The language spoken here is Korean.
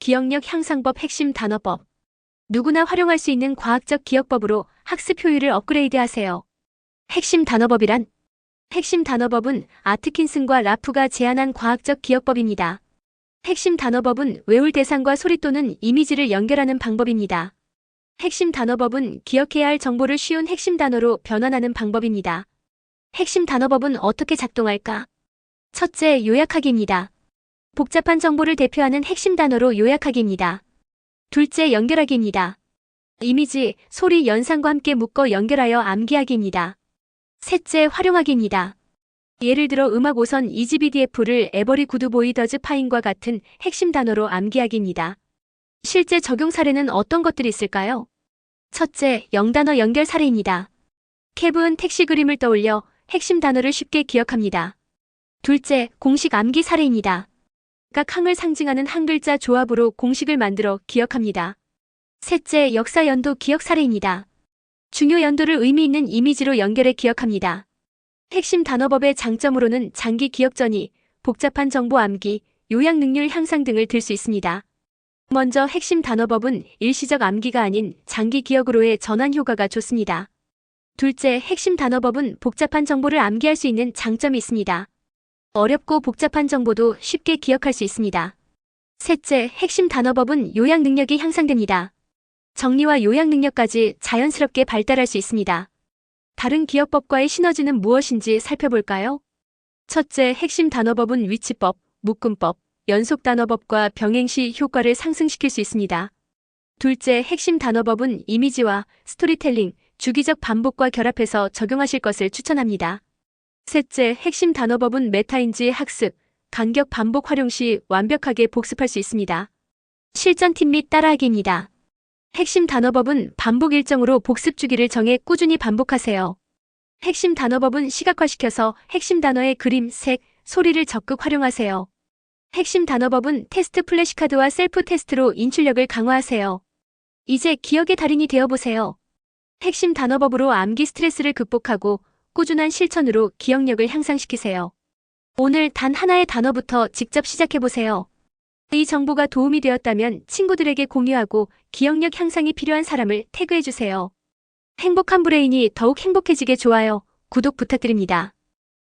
기억력 향상법 핵심 단어법. 누구나 활용할 수 있는 과학적 기억법으로 학습 효율을 업그레이드 하세요. 핵심 단어법이란 핵심 단어법은 아트킨슨과 라프가 제안한 과학적 기억법입니다. 핵심 단어법은 외울 대상과 소리 또는 이미지를 연결하는 방법입니다. 핵심 단어법은 기억해야 할 정보를 쉬운 핵심 단어로 변환하는 방법입니다. 핵심 단어법은 어떻게 작동할까? 첫째, 요약하기입니다. 복잡한 정보를 대표하는 핵심 단어로 요약하기입니다. 둘째, 연결하기입니다. 이미지, 소리, 연상과 함께 묶어 연결하여 암기하기입니다. 셋째, 활용하기입니다. 예를 들어 음악 5선 EGBDF를 에버리 구두 보이 더즈 파인과 같은 핵심 단어로 암기하기입니다. 실제 적용 사례는 어떤 것들이 있을까요? 첫째, 영단어 연결 사례입니다. 캡은 택시 그림을 떠올려 핵심 단어를 쉽게 기억합니다. 둘째, 공식 암기 사례입니다. 각 항을 상징하는 한 글자 조합으로 공식을 만들어 기억합니다. 셋째, 역사 연도 기억 사례입니다. 중요 연도를 의미 있는 이미지로 연결해 기억합니다. 핵심 단어법의 장점으로는 장기 기억 전이, 복잡한 정보 암기, 요약 능률 향상 등을 들 수 있습니다. 먼저 핵심 단어법은 일시적 암기가 아닌 장기 기억으로의 전환 효과가 좋습니다. 둘째, 핵심 단어법은 복잡한 정보를 암기할 수 있는 장점이 있습니다. 어렵고 복잡한 정보도 쉽게 기억할 수 있습니다. 셋째, 핵심 단어법은 요약 능력이 향상됩니다. 정리와 요약 능력까지 자연스럽게 발달할 수 있습니다. 다른 기억법과의 시너지는 무엇인지 살펴볼까요? 첫째, 핵심 단어법은 위치법, 묶음법, 연속 단어법과 병행시 효과를 상승시킬 수 있습니다. 둘째, 핵심 단어법은 이미지와 스토리텔링, 주기적 반복과 결합해서 적용하실 것을 추천합니다. 셋째, 핵심 단어법은 메타인지 학습, 간격 반복 활용 시 완벽하게 복습할 수 있습니다. 실전 팁 및 따라하기입니다. 핵심 단어법은 반복 일정으로 복습 주기를 정해 꾸준히 반복하세요. 핵심 단어법은 시각화시켜서 핵심 단어의 그림, 색, 소리를 적극 활용하세요. 핵심 단어법은 테스트 플래시카드와 셀프 테스트로 인출력을 강화하세요. 이제 기억의 달인이 되어보세요. 핵심 단어법으로 암기 스트레스를 극복하고 꾸준한 실천으로 기억력을 향상시키세요. 오늘 단 하나의 단어부터 직접 시작해보세요. 이 정보가 도움이 되었다면 친구들에게 공유하고 기억력 향상이 필요한 사람을 태그해주세요. 행복한 브레인이 더욱 행복해지게 좋아요, 구독 부탁드립니다.